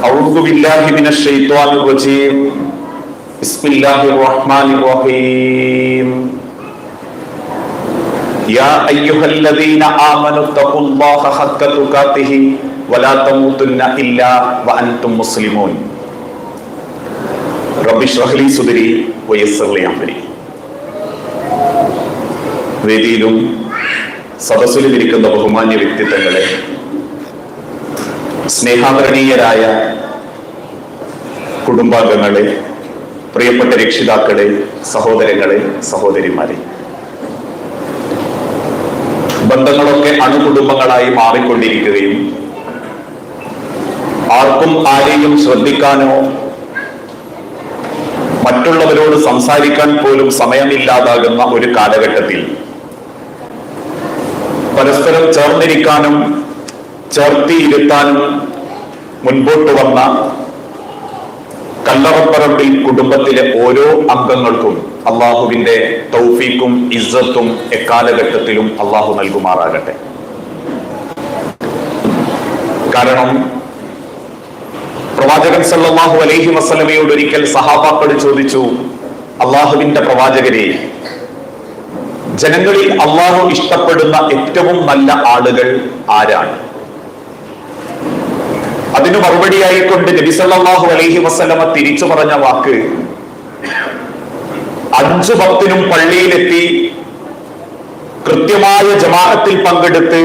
أعوذ بالله من الشيطان الرجيم بسم الله الرحمن الرحيم يا أيها الذين آمنوا اتقوا الله حق تقاته ولا تموتن إلا وأنتم مسلمون رب اشرح لي صدري ويسر لي أمري വേദിയിലും സദസ്സിലും ഇരിക്കുന്ന ബഹുമാന്യ വ്യക്തിത്വങ്ങളെ സ്നേഹാദരണീയരായ കുടുംബാംഗങ്ങളെ പ്രിയപ്പെട്ട രക്ഷിതാക്കളെ സഹോദരങ്ങളെ സഹോദരിമാരെ. ബന്ധങ്ങളൊക്കെ അണുകുടുംബങ്ങളായി മാറിക്കൊണ്ടിരിക്കുകയും ആർക്കും ആരെയും ശ്രദ്ധിക്കാനോ മറ്റുള്ളവരോട് സംസാരിക്കാൻ പോലും സമയമില്ലാതാകുന്ന ഒരു കാലഘട്ടത്തിൽ പരസ്പരം ചേർന്നിരിക്കാനും ചേർത്തിയിരുത്താനും മുൻപോട്ട് വന്ന കല്ലറപ്പറമ്പിൽ കുടുംബത്തിലെ ഓരോ അംഗങ്ങൾക്കും അള്ളാഹുവിന്റെ തൗഫീക്കും ഇസ്സത്തും എക്കാലഘട്ടത്തിലും അള്ളാഹു നൽകുമാറാകട്ടെ. കാരണം പ്രവാചകൻ സല്ലാഹു അലൈഹി വസല്ലമയോട് ഒരിക്കൽ സഹാബാക്കൾ ചോദിച്ചു അള്ളാഹുവിന്റെ പ്രവാചകരെ ജനങ്ങളിൽ അള്ളാഹു ഇഷ്ടപ്പെടുന്ന ഏറ്റവും നല്ല ആളുകൾ ആരാണ്? അതിന് മറുപടിയായിക്കൊണ്ട് നബി സല്ലല്ലാഹു അലൈഹി വസ്ലമ തിരിച്ചു പറഞ്ഞ വാക്ക് അഞ്ചു ഭക്തിനും പള്ളിയിലെത്തി കൃത്യമായ ജമാഅത്തിൽ പങ്കെടുത്ത്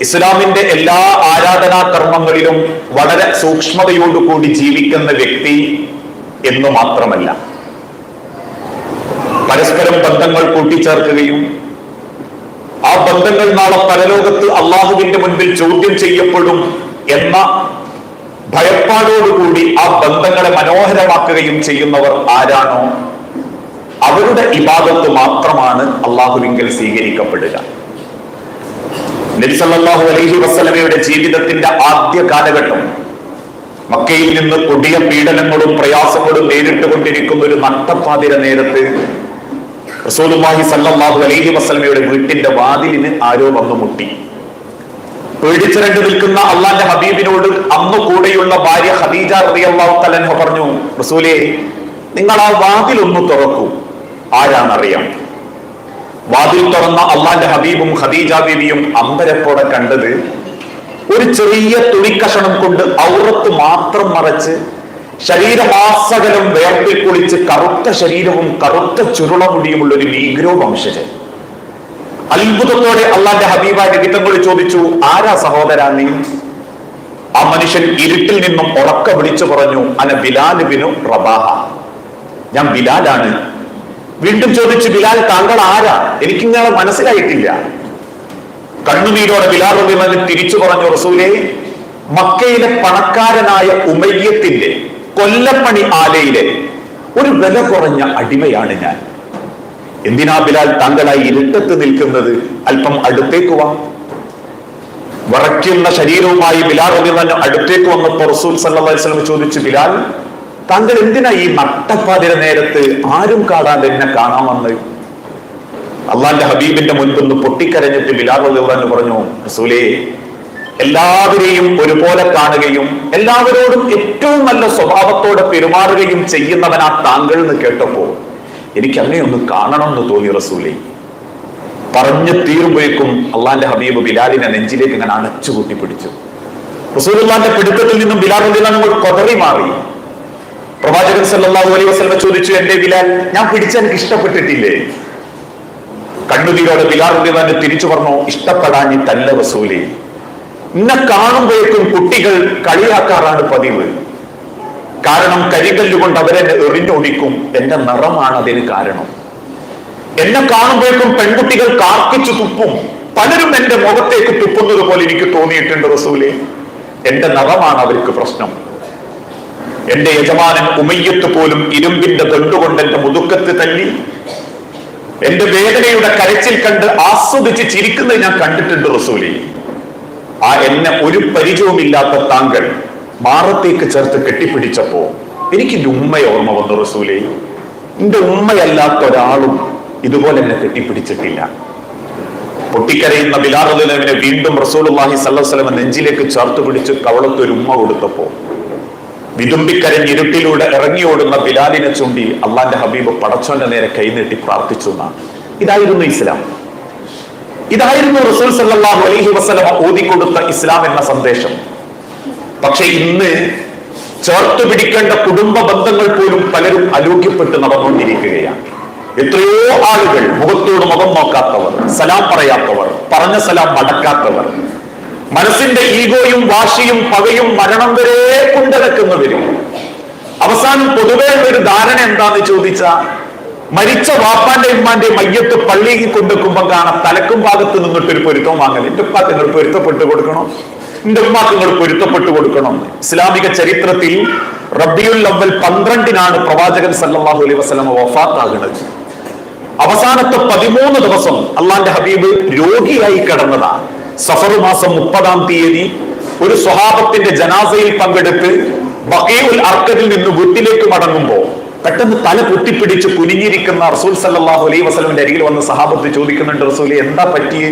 ഇസ്ലാമിന്റെ എല്ലാ ആരാധനാ കർമ്മങ്ങളിലും വളരെ സൂക്ഷ്മതയോടുകൂടി ജീവിക്കുന്ന വ്യക്തി എന്ന് മാത്രമല്ല. പരസ്പരം ബന്ധങ്ങൾ കൂട്ടിച്ചേർക്കുകയും ആ ബന്ധങ്ങൾ നാളെ പരലോകത്ത് അള്ളാഹുവിന്റെ മുൻപിൽ ചോദ്യം ചെയ്യപ്പെടും എന്ന ഭയപ്പാടോടുകൂടി ആ ബന്ധങ്ങളെ മനോഹരമാക്കുകയും ചെയ്യുന്നവർ ആരാണോ അവരുടെ ഇബാദത്ത് മാത്രമാണ് അള്ളാഹുവിങ്കൽ സ്വീകരിക്കപ്പെടുക. നബിസല്ലാഹു അലൈഹി വസ്ലമയുടെ ജീവിതത്തിന്റെ ആദ്യ കാലഘട്ടം മക്കയിൽ നിന്ന് കൊടിയ പീഡനങ്ങളും പ്രയാസങ്ങളും നേരിട്ട് കൊണ്ടിരിക്കുന്ന ഒരു നട്ടപ്പാതിര നേരത്ത് റസൂലുള്ളാഹി സല്ലാഹു അലൈഹി വസല്ലമയുടെ വീട്ടിന്റെ വാതിലിന് ആരോ വന്നു മുട്ടി. പേടിച്ചിരണ്ട് നിൽക്കുന്ന അള്ളാന്റെ ഹബീബിനോട് അന്ന് കൂടെയുള്ള ഭാര്യ ഖദീജ റളിയല്ലാഹു പറഞ്ഞു റസൂലേ നിങ്ങൾ ആ വാതിൽ ഒന്ന് തുറക്കൂ. ആരാണറിയാം? വാതിൽ തുറന്ന അള്ളാന്റെ ഹബീബും ഖദീജ ബീബിയും അമ്പരപ്പോടെ കണ്ടത് ഒരു ചെറിയ തുണിക്കഷണം കൊണ്ട് ഔറത്ത് മാത്രം മറച്ച് ശരീരമാസകലം വേർപ്പിൽ കുളിച്ച് കറുത്ത ശരീരവും കറുത്ത ചുരുളമുടിയുമുള്ള ഒരു നീഗ്രോ വംശജൻ. അത്ഭുതത്തോടെ അള്ളാന്റെ ഹബീബായ രഹിതങ്ങൾ ചോദിച്ചു ആരാ സഹോദരാ നീ ആ മനുഷ്യൻ ഇരുട്ടിൽ നിന്നും ഉറക്ക വിളിച്ചു പറഞ്ഞു അന ബിലാലുബിനു റബാഹ. ഞാൻ ബിലാലാണ്. വീണ്ടും ചോദിച്ചു ബിലാൽ താങ്കൾ ആരാ? എനിക്ക് നിങ്ങളെ മനസ്സിലായിട്ടില്ല. കണ്ണുനീരോടെ ബിലാൽ റബിമന് തിരിച്ചു പറഞ്ഞു റസൂലെ മക്കയിലെ പണക്കാരനായ ഉമയ്യത്തിന്റെ കൊല്ലപ്പണി ആലയിലെ ഒരു വില കുറഞ്ഞ അടിമയാണ് ഞാൻ. എന്തിനാ ബിലാൽ താങ്കളായി ഇരുട്ടത്ത് നിൽക്കുന്നത്? അല്പം അടുത്തേക്ക് വാ. വറയ്ക്കുന്ന ശരീരവുമായി ബിലാൽ തന്നെ അടുത്തേക്ക് വന്നപ്പോൾ റസൂൽ വസല്ലം ചോദിച്ചു ബിലാൽ താങ്കൾ എന്തിനാ ഈ നട്ടപ്പാതിര നേരത്ത് ആരും കാണാതെ എന്നെ കാണാമെന്ന് അള്ളാന്റെ ഹബീബിന്റെ മുൻപൊന്ന് പൊട്ടിക്കരഞ്ഞിട്ട് ബിലാൽ റളിയല്ലാഹു പറഞ്ഞു റസൂലേ എല്ലാവരെയും ഒരുപോലെ കാണുകയും എല്ലാവരോടും ഏറ്റവും നല്ല സ്വഭാവത്തോടെ പെരുമാറുകയും ചെയ്യുന്നവനാ താങ്കൾ എന്ന് കേട്ടപ്പോ എനിക്ക് അങ്ങനെ ഒന്ന് കാണണം എന്ന് തോന്നി റസൂലേ. പറഞ്ഞു തീരുമ്പോഴേക്കും അള്ളാന്റെ ഹബീബ് ബിലാലിനെ നെഞ്ചിലേക്ക് ഇങ്ങനെ അണച്ചു കൂട്ടി പിടിച്ചു. റസൂലുള്ളാന്റെ പിടുത്തത്തിൽ നിന്നും ബിലാൽ കൊതറി മാറി. പ്രവാചകൻ സല്ലല്ലാഹു അലൈഹി വസല്ലം ചോദിച്ചു എന്റെ ബിലാൽ ഞാൻ പിടിച്ച എനിക്ക് ഇഷ്ടപ്പെട്ടിട്ടില്ലേ? കണ്ണുതീരോട് ബിലാൽ റളിയല്ലാഹു തിരിച്ചു പറഞ്ഞു ഇഷ്ടപ്പെടാഞ്ഞിട്ടല്ല റസൂലേ. ഇന്നെ കാണുമ്പോഴേക്കും കുട്ടികൾ കളിയാക്കാറാണ് പതിവ്. കാരണം കരികല്ലുകൊണ്ട് അവരെ എറിഞ്ഞൊടിക്കും. എന്റെ നിറമാണ് അതിന് കാരണം. എന്നെ കാണുമ്പോഴേക്കും പെൺകുട്ടികൾ കാർക്കിച്ചു തുപ്പും. പലരും എന്റെ മുഖത്തേക്ക് തുപ്പുന്നത് പോലെ എനിക്ക് തോന്നിയിട്ടുണ്ട് റസൂലെ. എന്റെ നിറമാണ് അവർക്ക് പ്രശ്നം. എന്റെ യജമാനൻ ഉമയ്യത്ത് പോലും ഇരുമ്പിന്റെ തൊണ്ടുകൊണ്ട് എന്റെ മുതുക്കത്ത് തല്ലി. എന്റെ വേദനയുടെ കരച്ചിൽ കണ്ട് ആസ്വദിച്ച് ചിരിക്കുന്നത് ഞാൻ കണ്ടിട്ടുണ്ട് റസൂലി. ആ എന്നെ ഒരു പരിചയവുമില്ലാത്ത താങ്കൾ മാറത്തേക്ക് ചേർത്ത് കെട്ടിപ്പിടിച്ചപ്പോ എനിക്ക് എന്റെ ഉമ്മ ഓർമ്മ വന്നു റസൂലേ. എന്റെ ഉമ്മയല്ലാത്ത ഒരാളും ഇതുപോലെ എന്നെ കെട്ടിപ്പിടിച്ചിട്ടില്ല. പൊട്ടിക്കരയുന്ന ബിലാറുദ്ദീനെ വീണ്ടും റസൂലുള്ളാഹി സല്ലാസ്ലമ നെഞ്ചിലേക്ക് ചേർത്ത് പിടിച്ച് കവളത്ത് ഒരു ഉമ്മ കൊടുത്തപ്പോ ഇരുട്ടിലൂടെ ഇറങ്ങിയോടുന്ന ബിലാലിനെ ചൂണ്ടി അള്ളാന്റെ ഹബീബ് പടച്ചോന്റെ നേരെ കൈനീട്ടി പ്രാർത്ഥിച്ചു എന്നാണ്. ഇതായിരുന്നു ഇസ്ലാം. ഇതായിരുന്നു റസൂൽ സല്ലാഹു അലഹി വസ്ലമ ഓതിക്കൊടുത്ത ഇസ്ലാം എന്ന സന്ദേശം. പക്ഷെ ഇന്ന് ചേർത്ത് പിടിക്കേണ്ട കുടുംബ ബന്ധങ്ങൾ പോലും പലരും അലോക്യപ്പെട്ട് നടന്നുകൊണ്ടിരിക്കുകയാണ്. എത്രയോ ആളുകൾ മുഖത്തോട് മുഖം നോക്കാത്തവർ സലാം പറയാത്തവർ പറഞ്ഞ സലാം മടക്കാത്തവർ മനസ്സിന്റെ ഈഗോയും വാശിയും പകയും മരണം വരെ കൊണ്ടിടക്കുന്നവരും. അവസാനം പൊതുവേ ഒരു ധാരണ എന്താന്ന് ചോദിച്ച മരിച്ച വാപ്പാന്റെ ഉമ്മാന്റെ മയ്യത്ത് പള്ളിയിൽ കൊണ്ടുവെക്കുമ്പോ കാണാം തലക്കും ഭാഗത്ത് നിന്നിട്ട് ഒരു പൊരുത്തം വാങ്ങൽ. എന്റെ ഉപ്പാത്തിനൊരു പൊരുത്തപ്പെട്ട് കൊടുക്കണം? എന്റെ ഉമ്മാക്ക് പൊരുത്തപ്പെട്ടു കൊടുക്കണം. ഇസ്ലാമിക ചരിത്രത്തിൽ റബിയുൽ അവൽ പന്ത്രണ്ടിനാണ് പ്രവാചകൻ സല്ലാഹു അലൈ വസ്ലമ വഫാത്താകുന്നത്. അവസാനത്തെ പതിമൂന്ന് ദിവസം അള്ളാന്റെ ഹബീബ് രോഗിയായി കിടന്നതാണ് സഫർ മാസം മുപ്പതാം തീയതി ഒരു സ്വഹാബത്തിന്റെ ജനാസയിൽ പങ്കെടുത്ത് ബക്കീബുൽ അർക്കതിൽ നിന്ന് വീട്ടിലേക്ക് മടങ്ങുമ്പോൾ പെട്ടെന്ന് തല കുത്തിപ്പിടിച്ച് കുനിഞ്ഞിരിക്കുന്ന റസൂൽ സല്ലാഹു അലൈ വസ്ലമിന്റെ അരികിൽ വന്ന സഹാബത്ത് ചോദിക്കുന്നുണ്ട് റസൂൽ എന്താ പറ്റിയേ?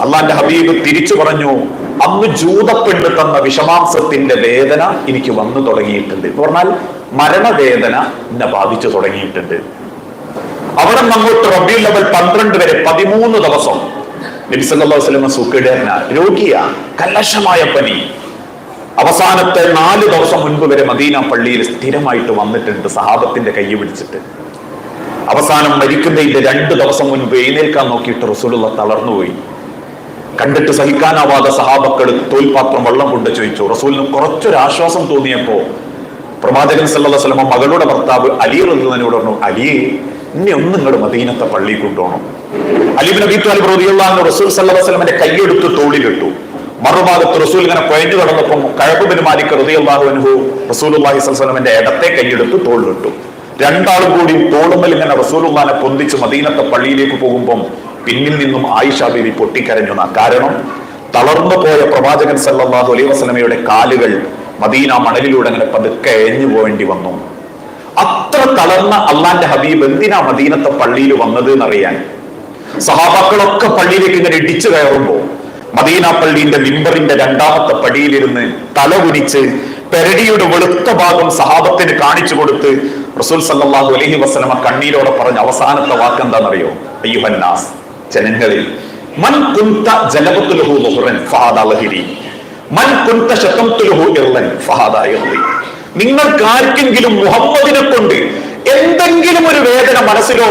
അള്ളാന്റെ ഹബീബ് തിരിച്ചു പറഞ്ഞു അന്ന് ജൂതപ്പെണ്ണ് തന്ന വിഷമാംസത്തിന്റെ വേദന എനിക്ക് വന്നു തുടങ്ങിയിട്ടുണ്ട്. എന്ന് പറഞ്ഞാൽ മരണവേദന എന്നെ ബാധിച്ചു തുടങ്ങിയിട്ടുണ്ട്. അവിടെ അങ്ങോട്ട് റബിയുൽ ലെവൽ പന്ത്രണ്ട് വരെ പതിമൂന്ന് ദിവസം നബിസല്ലാ സുഖിടന രോഗിയ കലശമായ പനി. അവസാനത്തെ നാല് ദിവസം മുൻപ് വരെ മദീന പള്ളിയിൽ സ്ഥിരമായിട്ട് വന്നിട്ടുണ്ട് സഹാബത്തിന്റെ കൈ പിടിച്ചിട്ട്. അവസാനം മരിക്കുന്നതിന്റെ രണ്ട് ദിവസം മുൻപ് എഴുന്നേൽക്കാൻ നോക്കിയിട്ട് റസൂലുള്ള തളർന്നുപോയി. കണ്ടിട്ട് സഹിക്കാനാവാതെ സഹാബക്കൾ തോൽപാത്രം വെള്ളം കൊണ്ട് ചോദിച്ചു. റസൂലിന് കുറച്ചൊരു ആശ്വാസം തോന്നിയപ്പോ പ്രവാചകൻ സല്ലാ സ്വലമ മകളുടെ ഭർത്താവ് അലി റഹ്മാനോട് പറഞ്ഞു അലിയെ ഇനി ഒന്നും ഇങ്ങോട്ട് മദീനത്തെ പള്ളി കൊണ്ടുപോകണം അലിബിൻ അബി താലിബ് റളിയല്ലാഹു റസൂൽ സല്ലാ വസല്ലമയുടെ കൈയെടുത്ത് തോളിലിട്ടു. മറുഭാഗത്ത് റസൂൽ ഇങ്ങനെ കൊയഞ്ഞു നടന്നപ്പം കഴപ്പ് മാലിക് റളിയല്ലാഹു അൻഹു റസൂലുള്ളാഹി സ്വല്ലല്ലാഹു ഇടത്തെ കൈയെടുത്ത് തോളിലിട്ടു. രണ്ടാളും കൂടി തോളുമ്മൽ ഇങ്ങനെ റസൂലുള്ളാഹിനെ പൊന്തിച്ച് മദീനത്തെ പള്ളിയിലേക്ക് പോകുമ്പം പിന്നിൽ നിന്നും ആയിഷ ബീവി പൊട്ടിക്കരഞ്ഞു. എന്നാ. കാരണം തളർന്നു പോയ പ്രവാചകൻ സല്ലല്ലാഹു അലൈഹി വസല്ലമയുടെ കാലുകൾ മദീന മണലിലൂടെ അങ്ങനെ പതുക്കെ എഴഞ്ഞു പോവേണ്ടി വന്നു. അത്ര തളർന്ന അള്ളാന്റെ ഹബീബ് എന്തിനാ മദീനത്തെ പള്ളിയിൽ വന്നത് എന്നറിയാൻ? സഹാബാക്കളൊക്കെ പള്ളിയിലേക്ക് ഇങ്ങനെ ഇടിച്ചു കയറുമ്പോ മദീന പള്ളിന്റെ മിമ്പറിന്റെ രണ്ടാമത്തെ പടിയിലിരുന്ന് തല കുനിച്ച് പെരടിയുടെ വെളുത്ത ഭാഗം സഹാബത്തിന് കാണിച്ചു കൊടുത്ത് റസൂൽ സല്ലല്ലാഹു അലൈഹി വസല്ലമ കണ്ണീരോടെ പറഞ്ഞ അവസാനത്തെ വാക്ക് എന്താണെന്നറിയോ അയ്യുഹന്നാസ്. ജനങ്ങളിൽ. മൻ കുന്ത മൻ കുന്ത ശതംതുലഹു ഇർലൻ ഫഹാദ ഇർലി നിങ്ങൾക്ക് ആർക്കെങ്കിലും മുഹമ്മദിനെ കൊണ്ട് എന്തെങ്കിലും ഒരു വേദന മനസ്സിലോ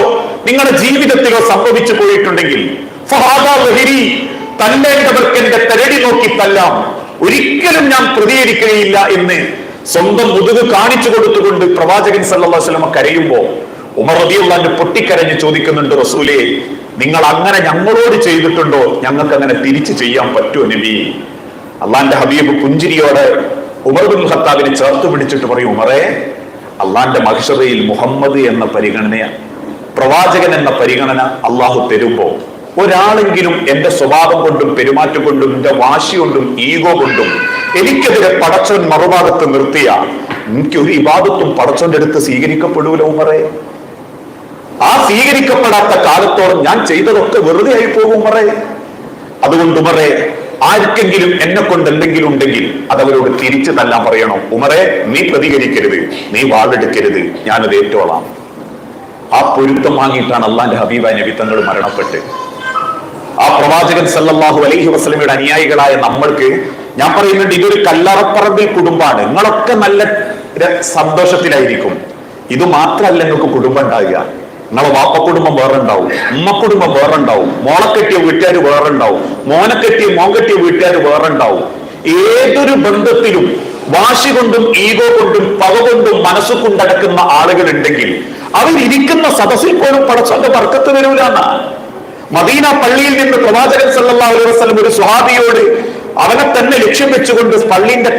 നിങ്ങളുടെ ജീവിതത്തിലോ സംഭവിച്ചു പോയിട്ടുണ്ടെങ്കിൽ തല്ലേണ്ടവർക്ക് എന്റെ തെരടി നോക്കി തല്ലാം. ഒരിക്കലും ഞാൻ പ്രതികരിക്കുകയില്ല എന്ന് സ്വന്തം മുതുക് കാണിച്ചു കൊടുത്തുകൊണ്ട് പ്രവാചകൻ സല്ലല്ലാഹു അലൈഹി വസല്ലം കരയുമ്പോ ഉമർ റളിയല്ലാഹു പൊട്ടിക്കരഞ്ഞ് ചോദിക്കുന്നുണ്ട് റസൂലേ നിങ്ങൾ അങ്ങനെ ഞങ്ങളോട് ചെയ്തിട്ടുണ്ടോ? ഞങ്ങൾക്ക് അങ്ങനെ തിരിച്ചു ചെയ്യാൻ പറ്റുമോ നബി. അള്ളാന്റെ ഹബീബ് പുഞ്ചിരിയോടെ ഉമർ ബിൻ ഖത്താബിനെ ചേർത്ത് പിടിച്ചിട്ട് പറയും ഉമറേ അള്ളാന്റെ മഹിഷറയിൽ മുഹമ്മദ് എന്ന പരിഗണനയാണ് പ്രവാചകൻ എന്ന പരിഗണന അള്ളാഹു തരുമ്പോ ഒരാളെങ്കിലും എന്റെ സ്വഭാവം കൊണ്ടും പെരുമാറ്റം കൊണ്ടും എന്റെ വാശി കൊണ്ടും ഈഗോ കൊണ്ടും എനിക്കെതിരെ പടച്ചോൻ മറുഭാഗത്ത് നിർത്തിയ എനിക്ക് ഒരു ഇബാദത്തും പടച്ചോന്റെ അടുത്ത് സ്വീകരിക്കപ്പെടൂല ഉമറേ. ആ സ്വീകരിക്കപ്പെടാത്ത കാലത്തോളം ഞാൻ ചെയ്തതൊക്കെ വെറുതെ ആയി പോകും ഉമറേ. അതുകൊണ്ട് ഉമറേ ആർക്കെങ്കിലും എന്നെ കൊണ്ട് എന്തെങ്കിലും ഉണ്ടെങ്കിൽ അതവരോട് തിരിച്ചു തല്ലാൻ പറയണം. ഉമറെ നീ പ്രതികരിക്കരുത്. നീ വാളെടുക്കരുത്. ഞാനത് ഏറ്റോളാം ആ പൊരുത്തം വാങ്ങിയിട്ടാണ് അള്ളാന്റെ ഹബീബ നബി തങ്ങൾ മരണപ്പെട്ട്. ആ പ്രവാചകൻ സല്ലാഹു അലൈഹി വസ്ലമിയുടെ അനുയായികളായ നമ്മൾക്ക് ഞാൻ പറയുന്നുണ്ട് ഇതൊരു കല്ലറപ്പറമ്പിൽ കുടുംബമാണ്. നിങ്ങളൊക്കെ നല്ല സന്തോഷത്തിലായിരിക്കും. ഇത് മാത്രമല്ല നിങ്ങൾക്ക് കുടുംബം ഉണ്ടാകുക നിങ്ങളെ വാപ്പ കുടുംബം വേറെ ഉണ്ടാവും ഉമ്മ കുടുംബം വേറെ ഉണ്ടാവും മോളെ കെട്ടിയ വീട്ടുകാർ വേറെ ഉണ്ടാവും മോനെ കെട്ടിയ മോൻ കെട്ടിയ വീട്ടുകാർ വേറെ ഉണ്ടാവും ഏതൊരു ബന്ധത്തിലും വാശി കൊണ്ടും ഈഗോ കൊണ്ടും പക കൊണ്ടും മനസ്സ് കൊണ്ടടക്കുന്ന ആളുകൾ ഉണ്ടെങ്കിൽ അവരിയ്ക്കുന്ന സദസ്സിൽ പോലും പടച്ചോന്റെ വർക്കത്ത് വരൂലാണ് മദീന പള്ളിയിൽ നിന്ന് പ്രവാചകൻ സല്ലല്ലാഹു അലൈഹി വസല്ലം ഒരു സ്വഹാബിയോട് അവനെ തന്നെ ലക്ഷ്യം വെച്ചുകൊണ്ട് പള്ളിന്റെ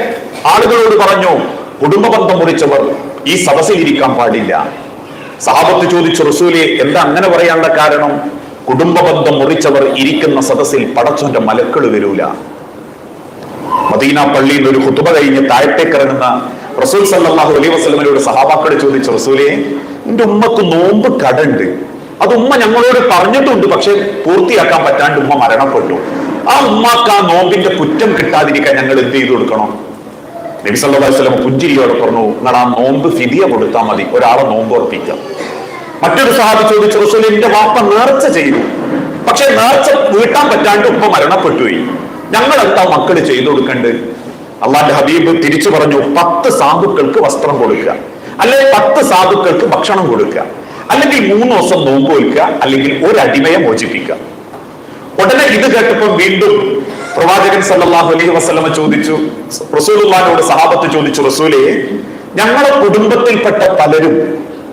ആളുകളോട് പറഞ്ഞു കുടുംബ കുടുംബബന്ധം മുറിച്ചവർ ഈ സദസ്സിൽ ഇരിക്കാൻ പാടില്ല. സഹാബത്ത് ചോദിച്ചു റസൂലെ എന്താ അങ്ങനെ പറയാനുള്ള കാരണം? കുടുംബബന്ധം മുറിച്ചവർ ഇരിക്കുന്ന സദസ്സിൽ പടച്ചോന്റെ മലക്കൾ വരൂല. മദീന പള്ളിയിൽ ഒരു ഹുതുബ കഴിഞ്ഞ് താഴത്തേക്ക് ഇറങ്ങുന്ന റസൂൽ സല്ലാഹു അലൈ വസ്ലമിനോട് സഹാബാക്കളെ ചോദിച്ചു റസൂലെ എന്റെ ഉമ്മക്ക് നോമ്പ് കടണ്ട്. അത് ഉമ്മ ഞങ്ങളോട് പറഞ്ഞിട്ടുണ്ട് പക്ഷെ പൂർത്തിയാക്കാൻ പറ്റാണ്ട് ഉമ്മ മരണപ്പെട്ടു. ആ ഉമ്മാക്ക് ആ നോമ്പിന്റെ കുറ്റം കിട്ടാതിരിക്കാൻ ഞങ്ങൾ എന്ത് ചെയ്തു കൊടുക്കണം? നബി അലൈഹി പുഞ്ചിരിയോടെ പറഞ്ഞു നിങ്ങൾ ആ നോമ്പ് ഫിതിയ കൊടുത്താൽ മതി ഒരാളെ നോമ്പ് ഉറപ്പിക്കാം. മറ്റൊരു സഹാബി ചോദിച്ചു റസൂൽ എന്റെ വാപ്പ നേർച്ച ചെയ്തു പക്ഷെ നേർച്ച വീട്ടാൻ പറ്റാണ്ട് ഉപ്പ മരണപ്പെട്ടുപോയി ഞങ്ങൾ എന്താ മക്കൾ ചെയ്തു കൊടുക്കണ്ട്? അള്ളാന്റെ ഹബീബ് തിരിച്ചു പറഞ്ഞു പത്ത് സാധുക്കൾക്ക് വസ്ത്രം കൊടുക്കുക അല്ലെങ്കിൽ പത്ത് സാധുക്കൾക്ക് ഭക്ഷണം കൊടുക്കുക അല്ലെങ്കിൽ മൂന്ന് ദിവസം നോമ്പ് വയ്ക്കുക അല്ലെങ്കിൽ ഒരു അടിമയെ മോചിപ്പിക്കുക. ഉടനെ ഇത് കേട്ടപ്പോൾ വീണ്ടും പ്രവാചകൻ സല്ലാഹു അലൈഹി വസ്ലമ ചോദിച്ചു റസൂലുള്ളാനോട് സഹാബത്ത് ചോദിച്ചു റസൂലെ ഞങ്ങളെ കുടുംബത്തിൽപ്പെട്ട പലരും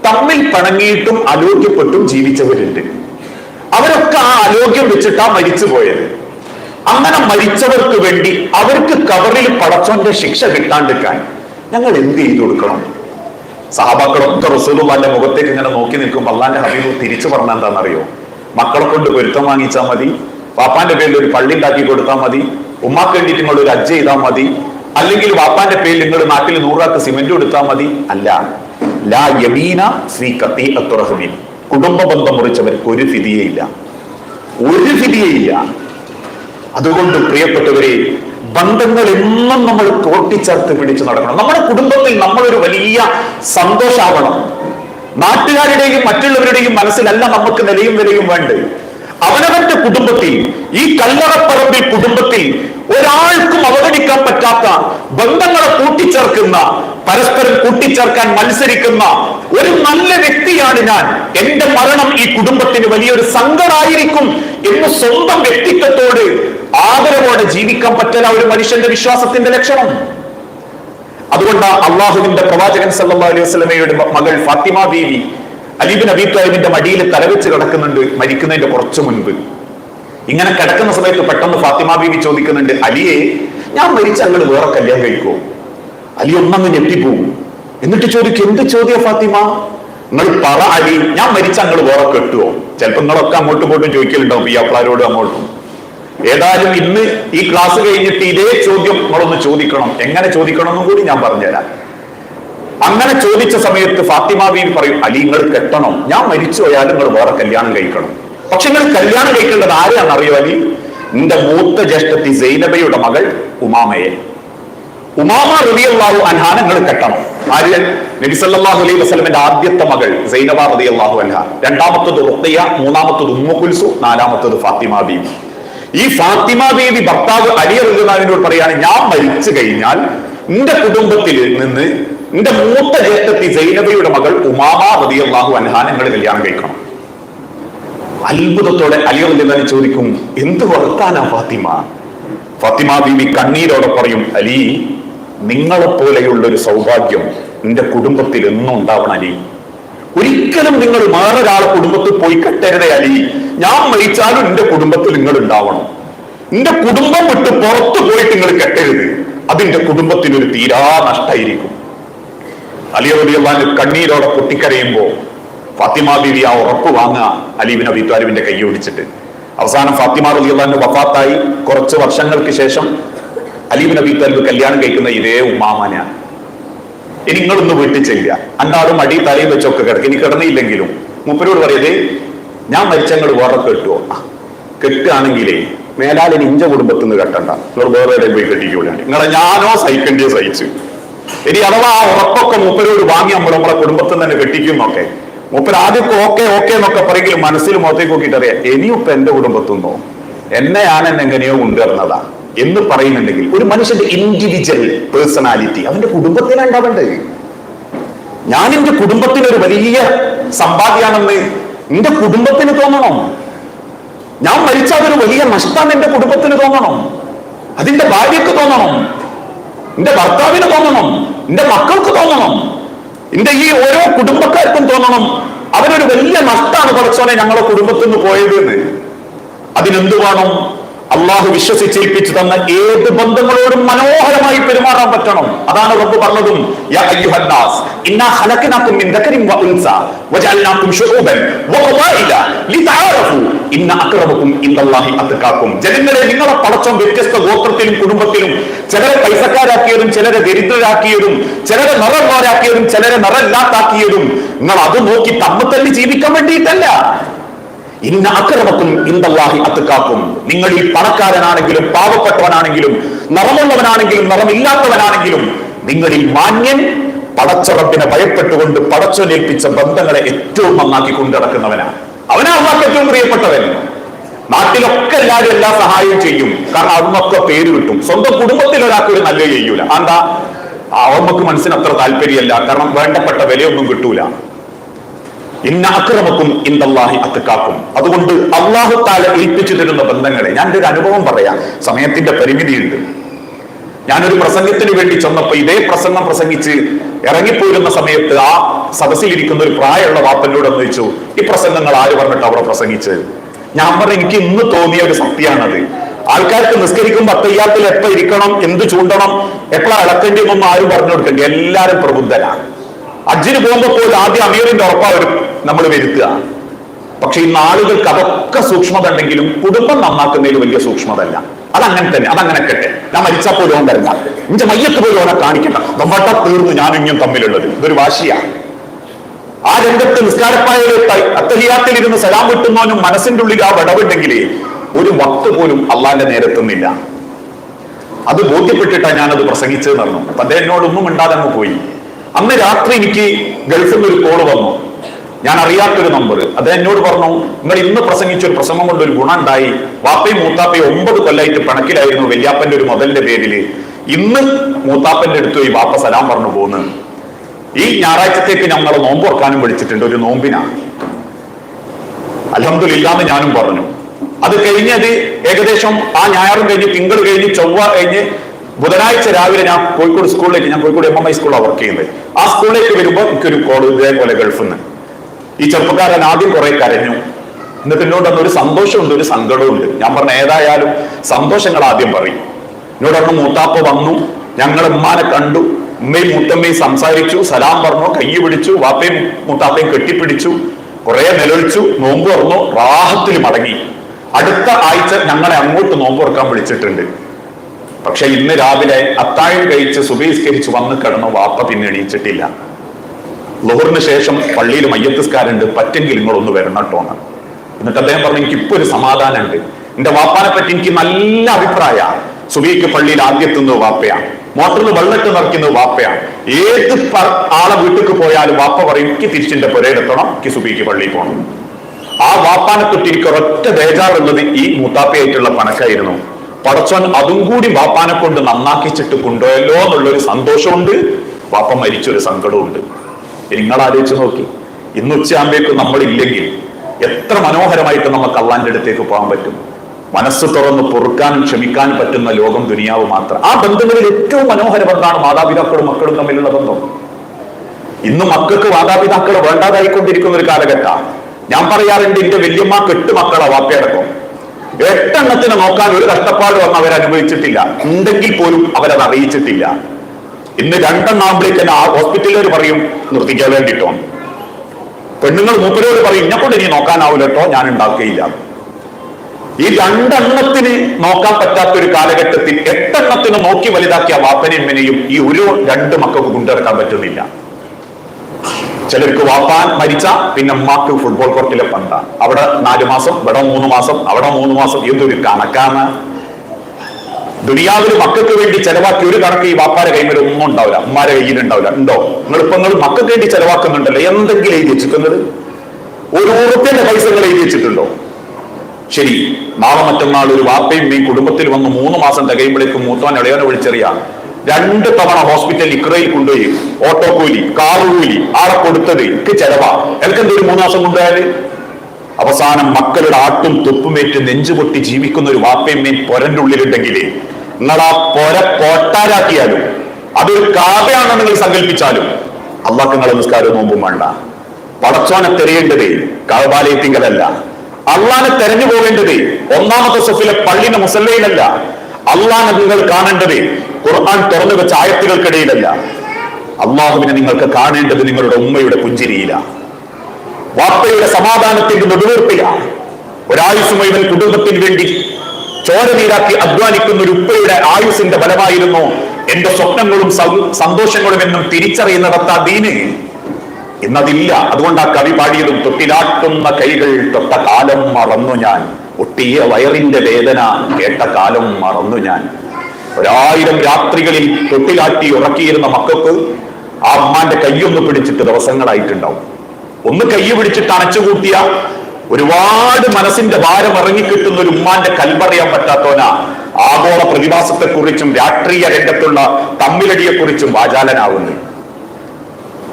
തമ്മിൽ പണങ്ങിയിട്ടും അലോഗ്യപ്പെട്ടും ജീവിച്ചവരുണ്ട്. അവരൊക്കെ ആ അലോഗ്യം വെച്ചിട്ടാ മരിച്ചു പോയത് അങ്ങനെ മരിച്ചവർക്ക് വേണ്ടി അവർക്ക് കവറിൽ പടച്ചോന്റെ ശിക്ഷ കിട്ടാണ്ടിരിക്കാൻ ഞങ്ങൾ എന്ത് ചെയ്തു കൊടുക്കണം? സഹാബാക്കളൊക്കെ റസൂലുള്ളാന്റെ മുഖത്തേക്ക് ഇങ്ങനെ നോക്കി നിൽക്കുമ്പോൾ അള്ളാന്റെ ഹബീബ് തിരിച്ചു പറഞ്ഞ എന്താണെന്നറിയോ? മക്കളെ കൊണ്ട് പൊരുത്തം വാങ്ങിച്ചാൽ മതി. വാപ്പാന്റെ പേരിൽ ഒരു പള്ളി ഉണ്ടാക്കി കൊടുത്താൽ മതി. ഉമ്മാക്ക് വേണ്ടിയിട്ട് നിങ്ങൾ ഒരു അജ്ജ ചെയ്താൽ മതി. അല്ലെങ്കിൽ വാപ്പാന്റെ പേരിൽ നിങ്ങൾ നാട്ടിൽ നൂറാക്ക് സിമെന്റ് കൊടുത്താൽ മതി. അല്ല. ലാ യമീന ശ്രീ കത്തി അത്തുറഹമീൻ കുടുംബ ബന്ധം മുറിച്ചവർക്ക് ഒരു സ്ഥിതിയേയില്ല ഒരു സ്ഥിതിയേയില്ല അതുകൊണ്ട് പ്രിയപ്പെട്ടവരെ ബന്ധങ്ങൾ എന്നും നമ്മൾ തോട്ടിച്ചേർത്ത് പിടിച്ചു നടക്കണം. നമ്മുടെ കുടുംബത്തിൽ നമ്മളൊരു വലിയ സന്തോഷാവണം. നാട്ടുകാരുടെയും മറ്റുള്ളവരുടെയും മനസ്സിലല്ല നമുക്ക് നിലയും വിലയും വേണ്ടത്. അവനവന്റെ കുടുംബത്തിൽ ഈ കല്ലറപ്പറമ്പിൽ കുടുംബത്തിൽ ഒരാൾക്കും അവഗണിക്കാൻ പറ്റാത്ത ബന്ധങ്ങളെ കൂട്ടിച്ചേർക്കുന്ന പരസ്പരം കൂട്ടിച്ചേർക്കാൻ മത്സരിക്കുന്ന ഒരു നല്ല വ്യക്തിയാണ് ഞാൻ. എന്റെ മരണം ഈ കുടുംബത്തിന് വലിയൊരു സങ്കടമായിരിക്കും എന്ന് സ്വന്തം വ്യക്തിത്വത്തോട് ആദരവോടെ ജീവിക്കാൻ പറ്റുന്ന ഒരു മനുഷ്യന്റെ വിശ്വാസത്തിന്റെ ലക്ഷണം. അതുകൊണ്ടാണ് അള്ളാഹുവിന്റെ പ്രവാചകൻ സല്ലാ അലൈഹി വസല്ലമയുടെ മകൾ ഫാത്തിമ ബീവി അലീബിൻ അബീ താലിബിന്റെ മടിയിൽ തലവെച്ച് കിടക്കുന്നുണ്ട് മരിക്കുന്നതിന്റെ കുറച്ചു മുൻപ്. ഇങ്ങനെ കിടക്കുന്ന സമയത്ത് പെട്ടെന്ന് ഫാത്തിമ ബീവി ചോദിക്കുന്നുണ്ട് അലിയെ ഞാൻ മരിച്ച അങ്ങൾ വേറെ കല്യാണം കഴിക്കുമോ അലി ഒന്നങ്ങ് ഞെട്ടിപ്പോവും എന്നിട്ട് ചോദിക്കും എന്ത് ചോദ്യ ഫാത്തിമ? നിങ്ങൾ പറ അലി ഞാൻ മരിച്ച അങ്ങൾ വേറെ കെട്ടുവോ? ചിലപ്പോ നിങ്ങളൊക്കെ അങ്ങോട്ടും ഇങ്ങോട്ടും ചോദിക്കലുണ്ടാവും അപ്ലാരോടും അങ്ങോട്ടും? ഏതായാലും ഇന്ന് ഈ ക്ലാസ് കഴിഞ്ഞിട്ട് ഇതേ ചോദ്യം നിങ്ങളൊന്ന് ചോദിക്കണം. എങ്ങനെ ചോദിക്കണം എന്നും കൂടി ഞാൻ പറഞ്ഞുതരാം. അങ്ങനെ ചോദിച്ച സമയത്ത് ഫാത്തിമ ബീവി പറയും അലി നിങ്ങൾ കെട്ടണം. ഞാൻ മരിച്ചു പോയാലും നിങ്ങൾ വേറെ കല്യാണം കഴിക്കണം. പക്ഷെ നിങ്ങൾ കല്യാണം കഴിക്കേണ്ടത് അറിയോ അലി? നിന്റെ മൂത്ത ജ്യേഷ്ഠത്തി സൈനബയുടെ മകൾ ഉമാമയെ. ഉമാമ റളിയല്ലാഹു അൻഹാനെ നിങ്ങൾ കെട്ടണം. ആര്? നബി സല്ലല്ലാഹു അലൈഹി വസല്ലമയുടെ ആദ്യത്തെ മകൾ സൈനബ റളിയല്ലാഹു അൻഹ. രണ്ടാമത്തത് റുഖിയ മൂന്നാമത്തത് ഉമ്മു കുൽസു നാലാമത്തത് ഫാത്തിമ ബീവി. ഈ ഫാത്തിമ ബീവി ഭർത്താവ് അലി റളിയല്ലാഹുവിനോട് പറയാണ് ഞാൻ മരിച്ചു കഴിഞ്ഞാൽ നിന്റെ കുടുംബത്തിൽ നിന്ന് നിന്റെ മൂത്ത ജേഷ്ഠത്തി സൈനബയുടെ മകൾ ഉമാമ അള്ളാഹു അൻഹാൻ നിങ്ങൾ കല്യാണം കഴിക്കണം. അത്ഭുതത്തോടെ അലി ചോദിക്കും എന്ത് വർത്താനാ ഫാത്തിമ? ഫാത്തിമ ബീവി കണ്ണീരോടെ പറയും അലി നിങ്ങളെ പോലെയുള്ള ഒരു സൗഭാഗ്യം നിന്റെ കുടുംബത്തിൽ എന്നും ഉണ്ടാവണം അലി. ഒരിക്കലും നിങ്ങൾ വേറൊരാളെ കുടുംബത്തിൽ പോയി കെട്ടരുതേ അലി. ഞാൻ മരിച്ചാലും നിന്റെ കുടുംബത്തിൽ നിങ്ങൾ ഉണ്ടാവണം. നിന്റെ കുടുംബം വിട്ട് പുറത്തു പോയിട്ട് നിങ്ങൾ കെട്ടരുത്. അതിന്റെ കുടുംബത്തിനൊരു തീരാ നഷ്ടമായിരിക്കും അലി റബിയുള്ള കണ്ണീരോടെ പൊട്ടിക്കരയുമ്പോ ഫാത്തിമ ബീവി ആ ഉറപ്പ് വാങ്ങുക അലീബിൻ അബി താലിബിന്റെ കൈ ഒടിച്ചിട്ട് അവസാനം ഫാത്തിമ അലി റബിയുള്ള വഫാത്തായി. കുറച്ച് വർഷങ്ങൾക്ക് ശേഷം അലീബിൻ അബി താലിബ് കല്യാണം കഴിക്കുന്ന ഇതേ ഉമാമനാണ് ഇനി നിങ്ങളൊന്ന് വീട്ടിൽ ചെല്ലുക അണ്ടാളും അടി തലയും വെച്ചൊക്കെ കിടക്കും. ഇനി കിടന്നില്ലെങ്കിലും മുപ്പരോട് പറയത് ഞാൻ മരിച്ചങ്ങൾ വേറെ കെട്ടുവോ കെട്ടുകയാണെങ്കിലേ മേലാലിന് ഇഞ്ച കുടുംബത്തിൽ നിന്ന് കെട്ടണ്ട. നിങ്ങൾ വേറെ പോയി കെട്ടിക്കൂലാണ് നിങ്ങളെ ഞാനോ സഹിക്കേണ്ടിയോ സഹിച്ചു. ഇനി അഥവാ ആ ഉറപ്പൊക്കെ മൂപ്പരോട് വാങ്ങി നമ്മൾ നമ്മളെ കുടുംബത്തിൽ തന്നെ കെട്ടിക്കുന്നൊക്കെ മൂപ്പർ ആദ്യമൊക്കെ ഓക്കെ ഓക്കെ എന്നൊക്കെ പറയെങ്കിലും മനസ്സിൽ മുഖത്തേക്ക് നോക്കിയിട്ട് അറിയാം ഇനിയും ഇപ്പൊ എന്റെ കുടുംബത്തിൽ നിന്നോ? എന്നെയാണ് എന്നെ എങ്ങനെയോ കൊണ്ടുവരുന്നതാ. എന്ന് പറയുന്നുണ്ടെങ്കിൽ ഒരു മനുഷ്യന്റെ ഇൻഡിവിജ്വൽ പേഴ്സണാലിറ്റി അവന്റെ കുടുംബത്തിനാണ് ഉണ്ടാവേണ്ടത് ഞാൻ എന്റെ കുടുംബത്തിന് ഒരു വലിയ സമ്പാദ്യമാണെന്ന് എന്റെ കുടുംബത്തിന് തോന്നണം. ഞാൻ മരിച്ച അതൊരു വലിയ നഷ്ടം എന്റെ കുടുംബത്തിന് തോന്നണം. അതിന്റെ ഭാര്യക്ക് തോന്നണം. എന്റെ ഭർത്താവിന് തോന്നണം. എന്റെ മക്കൾക്ക് തോന്നണം. എന്റെ ഈ ഓരോ കുടുംബക്കാർക്കും തോന്നണം. അവരൊരു വലിയ നഷ്ടമാണ് കുറച്ചോനെ ഞങ്ങളുടെ കുടുംബത്തിൽ നിന്ന് പോയത് എന്ന്. അതിനെന്ത് വേണം? അള്ളാഹു വിശ്വസിച്ചേൽപ്പിച്ചു തന്ന ഏത് ബന്ധങ്ങളോടും മനോഹരമായി പെരുമാറാൻ പറ്റണം. അതാണ് റബ്ബ് പറഞ്ഞതും ജനങ്ങളെ നിങ്ങളെ പടച്ചം വ്യത്യസ്ത ഗോത്രത്തിലും കുടുംബത്തിലും ചിലരെ പൈസക്കാരാക്കിയതും ചിലരെ ദരിദ്രരാക്കിയതും ചിലരെ നിറന്മാരാക്കിയതും ചിലരെ നിറല്ലാത്താക്കിയതും നിങ്ങൾ അത് നോക്കി തമ്മിൽ ജീവിക്കാൻ വേണ്ടിയിട്ടല്ല. ഇന്ന അക്രമക്കും ഇന്ദല്ലാഹി അത്തുക്കാക്കും നിങ്ങൾ ഈ പണക്കാരനാണെങ്കിലും പാവപ്പെട്ടവനാണെങ്കിലും നിറമുള്ളവനാണെങ്കിലും നിറമില്ലാത്തവനാണെങ്കിലും നിങ്ങളിൽ മാന്യൻ പടച്ചറപ്പിനെ ഭയപ്പെട്ടുകൊണ്ട് പടച്ചൊലേൽപ്പിച്ച ബന്ധങ്ങളെ ഏറ്റവും നന്നാക്കി കൊണ്ടു നടക്കുന്നവനാണ് അവനാ അള്ളാഹ് ഏറ്റവും പ്രിയപ്പെട്ടവൻ. നാട്ടിലൊക്കെ എല്ലാവരും എല്ലാ സഹായവും ചെയ്യും. കാരണം അതിനൊക്കെ പേര് കിട്ടും. സ്വന്തം കുടുംബത്തിൽ ഒരാൾക്ക് ഒരു നല്ല ചെയ്യൂല. എന്താ അവർക്ക് മനസ്സിന് അത്ര താല്പര്യമല്ല. കാരണം വേണ്ടപ്പെട്ട വിലയൊന്നും കിട്ടൂല. ഇന്ന അതുകൊണ്ട് അള്ളാഹു താല ഏൽപ്പിച്ചു തരുന്ന ബന്ധങ്ങളെ ഞാൻ ഒരു അനുഭവം പറയാം. സമയത്തിന്റെ പരിമിതിയുണ്ട്. ഞാനൊരു പ്രസംഗത്തിന് വേണ്ടി ചെന്നപ്പോ ഇതേ പ്രസംഗം പ്രസംഗിച്ച് ഇറങ്ങിപ്പോരുന്ന സമയത്ത് ആ സദസ്സിലിരിക്കുന്ന ഒരു പ്രായമുള്ള വാപ്പനോട് എന്ന് ചോദിച്ചു ഈ പ്രസംഗങ്ങൾ ആര് പറഞ്ഞിട്ട് അവിടെ പ്രസംഗിച്ച് ഞാൻ പറഞ്ഞ എനിക്ക് ഇന്ന് തോന്നിയ ഒരു സത്യമാണത്. ആൾക്കാർക്ക് നിസ്കരിക്കുമ്പോ അത്തയ്യാത്തിൽ എപ്പോ ഇരിക്കണം എന്ത് ചൂണ്ടണം എപ്പോഴാണ് ഇളക്കേണ്ടി എന്നൊന്നും ആരും പറഞ്ഞു കൊടുക്കേണ്ടി. എല്ലാരും പ്രബുദ്ധരാണ് അജ്ജിന് പോകുമ്പോ പോലും ആദ്യം അമീറിന്റെ ഉറപ്പാ വരും. നമ്മൾ വരുത്തുക. പക്ഷെ ഈ നാളുകൾക്ക് അതൊക്കെ സൂക്ഷ്മത ഉണ്ടെങ്കിലും കുടുംബം നന്നാക്കുന്നതിൽ വലിയ സൂക്ഷ്മത അല്ല അതങ്ങനെ തന്നെ അതങ്ങനെ കെട്ടെ. ഞാൻ മരിച്ചാൽ പോലും ഓൻ തരണ്ട ഇഞ്ച മയ്യത്ത് പോലും ഓനെ കാണിക്കണ്ട. നമ്മട്ട തീർന്നു ഞാൻ ഇങ്ങും തമ്മിലുള്ളത്. ഇതൊരു വാശിയാണ് ആ രംഗത്ത് നിസ്കാരപ്പായ അത്തഹിയാത്തിൽ ഇരുന്ന് സലാം കിട്ടുന്നവനും മനസ്സിന്റെ ഉള്ളിൽ ആ വിടവുണ്ടെങ്കിൽ ഒരു വക്ത് പോലും അള്ളാന്റെ നേരെത്തുന്നില്ല അത് ബോധ്യപ്പെട്ടിട്ടാണ് ഞാനത് പ്രസംഗിച്ചത് പറഞ്ഞു അപ്പൊ അദ്ദേഹം എന്നോടൊന്നും മിണ്ടാതെ പോയി. അന്ന് രാത്രി എനിക്ക് ഗൾഫിൽ നിന്ന് ഒരു കോൾ വന്നു. ഞാൻ അറിയാത്തൊരു നമ്പർ അദ്ദേഹം എന്നോട് പറഞ്ഞു നിങ്ങൾ ഇന്ന് പ്രസംഗിച്ച ഒരു പ്രസംഗം കൊണ്ട് ഒരു ഗുണം ഉണ്ടായി. വാപ്പയും മൂത്താപ്പയും ഒമ്പത് കൊല്ലായിട്ട് പണക്കിലായിരുന്നു വല്യാപ്പന്റെ ഒരു മുതലിന്റെ പേരിൽ ഇന്ന് മൂത്താപ്പന്റെ അടുത്ത് പോയി വാപ്പ സലാം പറഞ്ഞു പോന്ന്. ഈ ഞായറാഴ്ചത്തേക്ക് ഞങ്ങൾ നോമ്പ് ഓർക്കാനും വിളിച്ചിട്ടുണ്ട്. ഒരു നോമ്പിനാണ് അലഹമില്ലാന്ന് ഞാനും പറഞ്ഞു. അത് കഴിഞ്ഞത് ഏകദേശം ആ ഞായറും കഴിഞ്ഞ് തിങ്കൾ കഴിഞ്ഞ് ചൊവ്വ കഴിഞ്ഞ് ബുധനാഴ്ച രാവിലെ ഞാൻ കോഴിക്കോട് സ്കൂളിലേക്ക് ഞാൻ കോഴിക്കോട് എം എം ഐ സ്കൂളിലാണ് വർക്ക് ചെയ്യുന്നത്. ആ സ്കൂളിലേക്ക് വരുമ്പോൾ എനിക്കൊരു കോൾ ഇതേപോലെ ഗൾഫിൽ നിന്ന്. ഈ ചെറുപ്പക്കാരൻ ആദ്യം കുറെ കരഞ്ഞു. എന്നിട്ട് എന്നോട് അന്ന് ഒരു സന്തോഷമുണ്ട് ഒരു സങ്കടമുണ്ട് ഞാൻ പറഞ്ഞ ഏതായാലും സന്തോഷങ്ങൾ ആദ്യം പറയും. എന്നോട് അന്ന് മൂത്താപ്പ വന്നു. ഞങ്ങൾ ഉമ്മാനെ കണ്ടു. ഉമ്മയും മൂത്തമ്മയും സംസാരിച്ചു. സലാം പറഞ്ഞു. കൈ പിടിച്ചു. വാപ്പയും മൂത്താപ്പയും കെട്ടിപ്പിടിച്ചു. കുറെ നിലവിളിച്ചു. നോമ്പ് തുറന്നു. റാഹത്തിൽ മടങ്ങി. അടുത്ത ആഴ്ച ഞങ്ങളെ അങ്ങോട്ട് നോമ്പ് തുറക്കാൻ വിളിച്ചിട്ടുണ്ട്. പക്ഷെ ഇന്ന് രാവിലെ അത്താഴം കഴിച്ച് സുബഹിസ്കരിച്ച് വന്ന് കിടന്ന വാപ്പ പിന്നെ എണീച്ചിട്ടില്ല. ലോഹറിന് ശേഷം പള്ളിയിൽ മയ്യത്തിസ്കാരുണ്ട് പറ്റെങ്കിൽ നിങ്ങളൊന്ന് വരണട്ടോന്ന് എന്നിട്ട് അദ്ദേഹം പറഞ്ഞു എനിക്ക് ഇപ്പൊ ഒരു സമാധാനമുണ്ട്. എന്റെ വാപ്പാനെ പറ്റി എനിക്ക് നല്ല അഭിപ്രായമാണ് സുബിക്ക് പള്ളിയിൽ ആദ്യത്തുന്നത് വാപ്പയാണ് മോട്ടറിൽ വെള്ളത്തിൽ നിറയ്ക്കുന്നത് വാപ്പയാണ് ഏത് ആളെ വീട്ടിലേക്ക് പോയാലും വാപ്പ പറയും എനിക്ക് തിരിച്ചിന്റെ പുരയിലെത്തണം എനിക്ക് സുബിക്ക് പള്ളിയിൽ പോകണം ആ വാപ്പാനെ തൊട്ട് എനിക്ക് ഒരൊറ്റ ബേജാറുള്ളത് ഈ മൂത്താപ്പയായിട്ടുള്ള പണക്കായിരുന്നു. പടച്ചോൻ അതും കൂടി വാപ്പാനെ കൊണ്ട് നന്നാക്കിച്ചിട്ട് കൊണ്ടുപോയല്ലോ എന്നുള്ളൊരു സന്തോഷമുണ്ട്. വാപ്പ മരിച്ചൊരു സങ്കടമുണ്ട് നിങ്ങൾ ആലോചിച്ച് നോക്കി. ഇന്ന് ഉച്ചയാകുമ്പോഴേക്കും നമ്മളില്ലെങ്കിൽ എത്ര മനോഹരമായിട്ട് നമുക്ക് അള്ളാന്റെ അടുത്തേക്ക് പോകാൻ പറ്റും. മനസ്സ് തുറന്ന് പൊറുക്കാനും ക്ഷമിക്കാനും പറ്റുന്ന ലോകം ദുനിയാവ് മാത്രം. ആ ബന്ധങ്ങളിൽ ഏറ്റവും മനോഹര ബന്ധമാണ് മാതാപിതാക്കളും മക്കളും തമ്മിലുള്ള ബന്ധം? ഇന്ന് മക്കൾക്ക് മാതാപിതാക്കൾ വേണ്ടാതായിക്കൊണ്ടിരിക്കുന്ന ഒരു കാലഘട്ടമാണ് ഞാൻ പറയാറുണ്ട് എന്റെ വല്യമ്മ കെട്ടുമക്കളാ മക്കളാ വാപ്പയടക്കം. എട്ടെണ്ണത്തിന് നോക്കാൻ ഒരു കഷ്ടപ്പാട് വന്ന് അവർ അനുഭവിച്ചിട്ടില്ല. ഉണ്ടെങ്കിൽ പോലും അവരത് അറിയിച്ചിട്ടില്ല. ഇന്ന് രണ്ടെണ്ണാകുമ്പോഴേക്ക് തന്നെ ആ ഹോസ്പിറ്റലുകാർ പറയും നിർത്തിക്കാൻ വേണ്ടിട്ടോ. പെണ്ണുങ്ങൾ മൂപ്പരോട് പറയും ഇന്നെ കൊണ്ട് ഇനി നോക്കാനാവില്ലട്ടോ ഞാൻ ഉണ്ടാക്കുകയില്ല. ഈ രണ്ടെണ്ണത്തിന് നോക്കാൻ പറ്റാത്ത ഒരു കാലഘട്ടത്തിൽ എട്ടെണ്ണത്തിന് നോക്കി വലുതാക്കിയ വാപ്പനെയും ഈ ഒരു രണ്ട് മക്കൾക്ക് കൊണ്ടിറക്കാൻ പറ്റുന്നില്ല. ചിലർക്ക് വാപ്പാൻ മരിച്ച പിന്നെ ഉമ്മാക്ക് ഫുട്ബോൾ കോർട്ടിലെ പന്ത. അവിടെ നാല് മാസം ഇവിടെ മൂന്ന് മാസം അവിടെ മൂന്ന് മാസം എന്തൊരു കണക്കാണ്? ദുനിയാവിൽ മക്കൾക്ക് വേണ്ടി ചെലവാക്കി ഒരു കണക്ക് ഈ വാപ്പാരെ കൈമേൽ ഒന്നും ഉണ്ടാവില്ല. അമ്മമാരെ കയ്യിൽ ഉണ്ടാവില്ല. ഉണ്ടോ? നിങ്ങളിപ്പോ നിങ്ങൾ മക്കൾക്ക് വേണ്ടി ചെലവാക്കുന്നുണ്ടല്ലോ. എന്തെങ്കിലും എഴുതി വെച്ചിട്ടുള്ളത്? ഒരു ഉറുപ്പിന്റെ പൈസ എഴുതി വെച്ചിട്ടുണ്ടോ? ശരി. നാളെ മറ്റന്നാൾ ഒരു വാപ്പയും ഈ കുടുംബത്തിൽ വന്ന് മൂന്ന് മാസം തികയുമ്പോഴേക്കും മൂത്തവൻ ഇളയോനെ വിളിച്ചറിയാം. രണ്ട് തവണ ഹോസ്പിറ്റലിൽ ഇക്രയിൽ കൊണ്ടുപോയി. ഓട്ടോ കൂലി കാർ കൂലി ആളെ കൊടുത്തത് എനിക്ക് ചെലവാ. എനിക്ക് എന്തൊരു മൂന്ന് മാസം കൊണ്ടുപോയാൽ? അവസാനം മക്കളുടെ ആട്ടും തുപ്പുമേറ്റ് നെഞ്ചുപൊട്ടി ജീവിക്കുന്ന ഒരു വാപ്പയമ്മയും പൊരന്റെ ഉള്ളിലുണ്ടെങ്കിൽ നിങ്ങൾ ആ പൊര പോട്ടാരാക്കിയാലും അതൊരു കാവയാണെന്ന് നിങ്ങൾ സങ്കല്പിച്ചാലും അള്ളാഹ് നിങ്ങളെ നിസ്കാരവും നോമ്പും വേണ്ട. പടച്ചോനെ തെരയേണ്ടത് കാവാലയത്തിങ്കലല്ല അള്ളാനെ തെരഞ്ഞു പോകേണ്ടത് ഒന്നാമത്തെ സൊഫിലെ പള്ളിന്റെ മുസല്ലയിലല്ല. അള്ളാനെ നിങ്ങൾ കാണേണ്ടത് ഖുർആൻ തുറന്നു വെച്ച ആയത്തുകൾക്കിടയിലല്ല. അള്ളാഹുവിനെ നിങ്ങൾക്ക് കാണേണ്ടത് നിങ്ങളുടെ ഉമ്മയുടെ പുഞ്ചിരിയില. വാപ്പയുടെ സമാധാനത്തിന്റെ നെടുവീർപ്പില ഒരായുസ് കുടുംബത്തിന് വേണ്ടി ചോര നീരാക്കി അധ്വാനിക്കുന്ന ഒരു ഉപ്പയുടെ ആയുസിന്റെ ഫലമായിരുന്നു എന്റെ സ്വപ്നങ്ങളും സന്തോഷങ്ങളും എന്നും തിരിച്ചറിയുന്നിടത്ത ദീന്. ഇന്നതില്ല അതുകൊണ്ട് ആ കവി പാടിയതും തൊട്ടിലാട്ടുന്ന കൈകൾ തൊട്ട കാലം മറന്നു ഞാൻ. ഒട്ടിയ വയറിന്റെ വേദന കേട്ട കാലം മറന്നു ഞാൻ. ഒരായിരം രാത്രികളിൽ തൊട്ടിലാട്ടി ഉറക്കിയിരുന്ന മക്കൾക്ക് ആ അമ്മാന്റെ കൈയൊന്ന് പിടിച്ചിട്ട് ദിവസങ്ങളായിട്ടുണ്ടാവും. ഒന്ന് കൈ പിടിച്ചിട്ട് അണച്ചുകൂട്ടിയ ഒരുപാട് മനസ്സിന്റെ ഭാരം ഇറങ്ങിക്കിട്ടുന്ന ഒരു ഉമ്മാന്റെ കൽപ്പറിയാൻ പറ്റാത്തോന ആഗോള പ്രതിഭാസത്തെക്കുറിച്ചും രാഷ്ട്രീയ രംഗത്തുള്ള തമ്മിലടിയെക്കുറിച്ചും വാചാലനാവുന്നു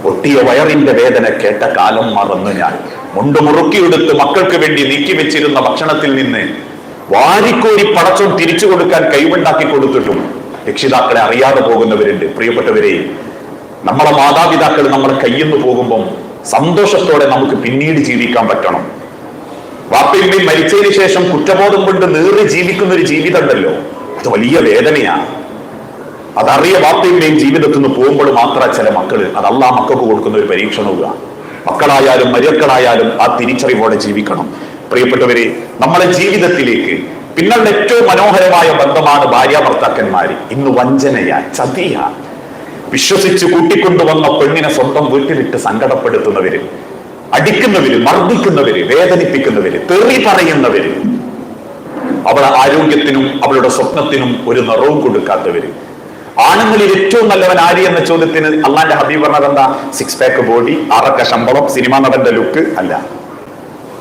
ഒട്ടിയ വയറിന്റെ വേദന കേട്ട കാലം മറന്നു ഞാൻ. മുണ്ട് മുറുക്കിയെടുത്ത് മക്കൾക്ക് വേണ്ടി നീക്കി വെച്ചിരുന്ന ഭക്ഷണത്തിൽ നിന്ന് വാരിക്കോരി പടച്ചോൻ തിരിച്ചു കൊടുക്കാൻ കൈവുണ്ടാക്കി കൊടുത്തിട്ടും രക്ഷിതാക്കളെ അറിയാതെ പോകുന്നവരുണ്ട്. പ്രിയപ്പെട്ടവരെ നമ്മളെ മാതാപിതാക്കൾ നമ്മളെ കയ്യിന്ന് പോകുമ്പം സന്തോഷത്തോടെ നമുക്ക് പിന്നീട് ജീവിക്കാൻ പറ്റണം. വാപ്പയമ്മയും മരിച്ചതിന് ശേഷം കുറ്റബോധം കൊണ്ട് നേറി ജീവിക്കുന്ന ഒരു ജീവിതം ഉണ്ടല്ലോ അത് വലിയ വേദനയാണ് അതറിയ വാപ്പയമ്മയും ജീവിതത്തിൽ നിന്ന് പോകുമ്പോൾ മാത്രം ചില മക്കൾ അതല്ല മക്കൾക്ക് കൊടുക്കുന്ന ഒരു പരീക്ഷണവുക. മക്കളായാലും മരുക്കളായാലും ആ തിരിച്ചറിവോടെ ജീവിക്കണം. പ്രിയപ്പെട്ടവരെ നമ്മളെ ജീവിതത്തിലേക്ക് പിന്നീട് ഏറ്റവും മനോഹരമായ ബന്ധമാണ് ഭാര്യ ഭർത്താക്കന്മാര് ഇന്ന് വഞ്ചനയാ ചതിയ. വിശ്വസിച്ച് കൂട്ടിക്കൊണ്ടുവന്ന പെണ്ണിനെ സ്വന്തം വീട്ടിലിട്ട് സങ്കടപ്പെടുത്തുന്നവര് അടിക്കുന്നവര് മർദ്ദിക്കുന്നവര് വേദനിപ്പിക്കുന്നവര് തെറി പറയുന്നവര് അവളെ ആരോഗ്യത്തിനും അവളുടെ സ്വപ്നത്തിനും ഒരു നിറവും കൊടുക്കാത്തവര്. ആണുങ്ങളിൽ ഏറ്റവും നല്ലവൻ ആര് എന്ന ചോദ്യത്തിന് അള്ളാന്റെ ഹബീബ് പറഞ്ഞത് എന്താ സിക്സ് പാക്ക് ബോഡി അറക്ക ശമ്പളം സിനിമ നടന്റെ ലുക്ക് അല്ല.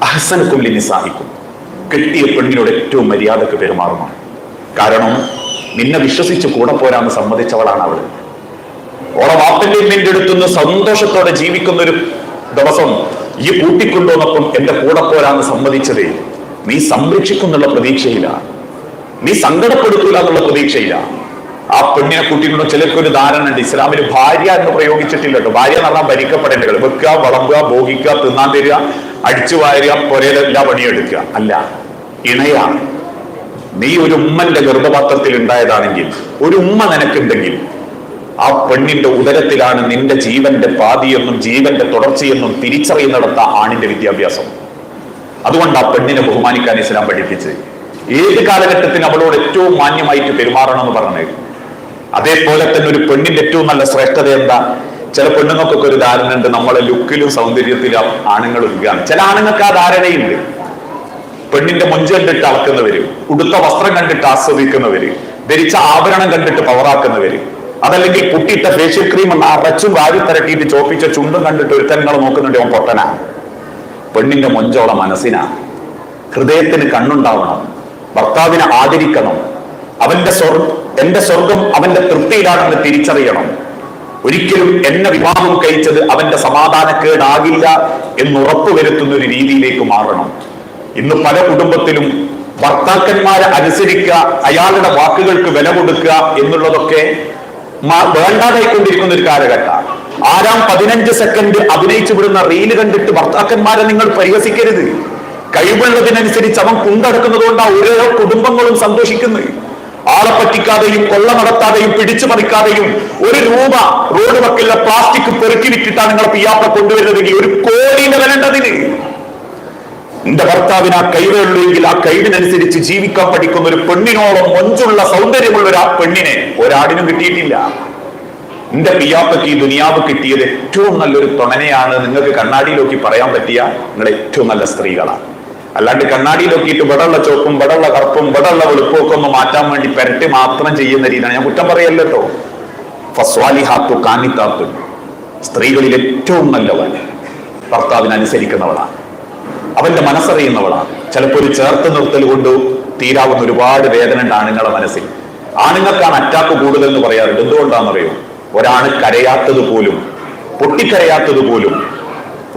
അഹസനക്കും ലിനിസാഹിക്കും കെട്ടിയ പെണ്ണിനോട് ഏറ്റവും മര്യാദയ്ക്ക് പെരുമാറുന്നു. കാരണം നിന്നെ വിശ്വസിച്ച് കൂടെ പോരാന്ന് സമ്മതിച്ചവളാണ് അവൾ ഓളെ വാപ്പന്റെ നിന്റെ അടുത്തുനിന്ന് സന്തോഷത്തോടെ ജീവിക്കുന്ന ഒരു ദിവസം ഈ കൂട്ടിക്കൊണ്ടുവന്നപ്പം എന്റെ കൂടെ പോരാന്ന് സമ്മതിച്ചതേ നീ സംരക്ഷിക്കുന്നുള്ള പ്രതീക്ഷയിലാണ്. നീ സങ്കടപ്പെടുത്തില്ല എന്നുള്ള പ്രതീക്ഷയിലാണ്. ആ പെണ്ണിനെ കൂട്ടിയിട്ടുണ്ടോ ചിലർക്ക് ഒരു ധാരണ ഉണ്ട്. ഇസ്ലാമിൽ ഭാര്യ എന്ന് പ്രയോഗിച്ചിട്ടില്ല കേട്ടോ ഭാര്യ എന്ന് പറഞ്ഞാൽ ഭരിക്കപ്പെടേണ്ടത് വെക്കുക വളമ്പുക ഭോഗിക്കുക തിന്നാൻ തരിക അടിച്ചു വാരുക പുരയിലെല്ലാ പണിയെടുക്കുക. അല്ല ഇണയാണ്. നീ ഒരു ഉമ്മന്റെ ഗർഭപാത്രത്തിൽ ഉണ്ടായതാണെങ്കിൽ ഒരു ഉമ്മ നിനക്കുണ്ടെങ്കിൽ ആ പെണ്ണിന്റെ ഉദരത്തിലാണ് നിന്റെ ജീവന്റെ പാതിയെന്നും ജീവന്റെ തുടർച്ചയെന്നും തിരിച്ചറിയുന്നിടത്ത ആണിന്റെ വിദ്യാഭ്യാസം. അതുകൊണ്ട് ആ പെണ്ണിനെ ബഹുമാനിക്കാൻ ഇസ്ലാം പഠിപ്പിച്ച്. ഏത് കാലഘട്ടത്തിന് അവളോട് ഏറ്റവും മാന്യമായിട്ട് പെരുമാറണം എന്ന് പറഞ്ഞത് അതേപോലെ തന്നെ ഒരു പെണ്ണിന്റെ ഏറ്റവും നല്ല ശ്രേഷ്ഠത എന്താ? ചില പെണ്ണുങ്ങൾക്കൊക്കെ ഒരു ധാരണ ഉണ്ട് നമ്മളെ ലുക്കിലും സൗന്ദര്യത്തിലും ആണുങ്ങൾ ഒരുക്കുകയാണ് ചില ആണുങ്ങൾക്ക് ആ ധാരണയുണ്ട്. പെണ്ണിന്റെ മൊഞ്ച് കണ്ടിട്ട് അളക്കുന്നവര് ഉടുത്ത വസ്ത്രം കണ്ടിട്ട് ആസ്വദിക്കുന്നവര് ധരിച്ച ആഭരണം കണ്ടിട്ട് പവറാക്കുന്നവര് അതല്ലെങ്കിൽ കുട്ടിയിട്ട ഫേഷ്യൽ ക്രീം അറച്ചും വാരി തിരക്കിയിട്ട് ചോപ്പിച്ച ചുണ്ടും കണ്ടിട്ട് ഒരുത്തനങ്ങൾ നോക്കുന്നുണ്ട് അവൻ പൊട്ടനാ. പെണ്ണിന്റെ മൊഞ്ചോളെ മനസ്സിനാ. ഹൃദയത്തിന് കണ്ണുണ്ടാവണം ഭർത്താവിനെ ആദരിക്കണം. അവന്റെ സ്വർഗ എന്റെ സ്വർഗം അവന്റെ തൃപ്തിയിലാണെന്ന് തിരിച്ചറിയണം. ഒരിക്കലും എന്നെ വിവാഹം കഴിച്ചത് അവന്റെ സമാധാനക്കേടാകില്ല എന്ന് ഉറപ്പുവരുത്തുന്ന ഒരു രീതിയിലേക്ക് മാറണം. ഇന്ന് പല കുടുംബത്തിലും ഭർത്താക്കന്മാരെ അനുസരിക്കുക അയാളുടെ വാക്കുകൾക്ക് വില കൊടുക്കുക എന്നുള്ളതൊക്കെ വേണ്ടാതായിക്കൊണ്ടിരിക്കുന്ന ഒരു കാലഘട്ടം. ആരാം പതിനഞ്ച് സെക്കൻഡ് അഭിനയിച്ചു വിടുന്ന റീൽ കണ്ടിട്ട് ഭർത്താക്കന്മാരെ നിങ്ങൾ പരിഹസിക്കരുത്. കഴിവുള്ളതിനനുസരിച്ച് അവൻ കുണ്ടടക്കുന്നത് ഓരോ കുടുംബങ്ങളും സന്തോഷിക്കുന്നത്. ആളെ പറ്റിക്കാതെയും കൊള്ള നടത്താതെയും പിടിച്ചു പറിക്കാതെയും ഒരു രൂപ റോഡ് വക്കിലെ പ്ലാസ്റ്റിക് പെറുക്കി വിറ്റിട്ടാണ് നിങ്ങളെ പിയാപ്പ കൊണ്ടുവരുന്നതെങ്കിൽ ഒരു കോടിന്റെ വരേണ്ടതിന് എന്റെ ഭർത്താവിന് ആ കൈവുള്ളൂ എങ്കിൽ ആ കഴിവിനനുസരിച്ച് ജീവിക്കാൻ പഠിക്കുന്ന ഒരു പെണ്ണിനോളം മൊഞ്ചുള്ള സൗന്ദര്യമുള്ള ഒരു ആ പെണ്ണിനെ ഒരാടിനും കിട്ടിയിട്ടില്ല. എന്റെ പിയാപ്പയ്ക്ക് ഈ ദുനിയാവ് കിട്ടിയത് ഏറ്റവും നല്ലൊരു തുണനെയാണ്. നിങ്ങൾക്ക് കണ്ണാടിയിലോക്കി പറയാൻ പറ്റിയ നിങ്ങൾ ഏറ്റവും നല്ല സ്ത്രീകളാണ്. അല്ലാണ്ട് കണ്ണാടി നോക്കിയിട്ട് ഇവിടെയുള്ള ചോപ്പും ഇവിടെയുള്ള കറുപ്പും ഇവിടെയുള്ള വെളുപ്പും ഒന്ന് മാറ്റാൻ വേണ്ടി പെരട്ടി മാത്രം ചെയ്യുന്ന രീതിയാണ് ഞാൻ കുറ്റം പറയല്ലോ കേട്ടോ ഫസ്വാലിഹാത്തു കാനിത്താത്തു. സ്ത്രീകളിൽ ഏറ്റവും നല്ലവൻ. ഭർത്താവിനെ അനുസരിക്കുന്നവളാണ്. അവന്റെ മനസ്സറിയുന്നവളാണ്. ചിലപ്പോൾ ഒരു ചേർത്ത് നിർത്തൽ കൊണ്ട് തീരാവുന്ന ഒരുപാട് വേദന ഉണ്ട് ആണുങ്ങളെ മനസ്സിൽ. ആണുങ്ങൾക്കാണ് അറ്റാക്ക് കൂടുതൽ എന്ന് പറയാറുണ്ട്. എന്തുകൊണ്ടാണെന്നറിയോ? ഒരാണ് കരയാത്തത് പോലും പൊട്ടിക്കരയാത്തത് പോലും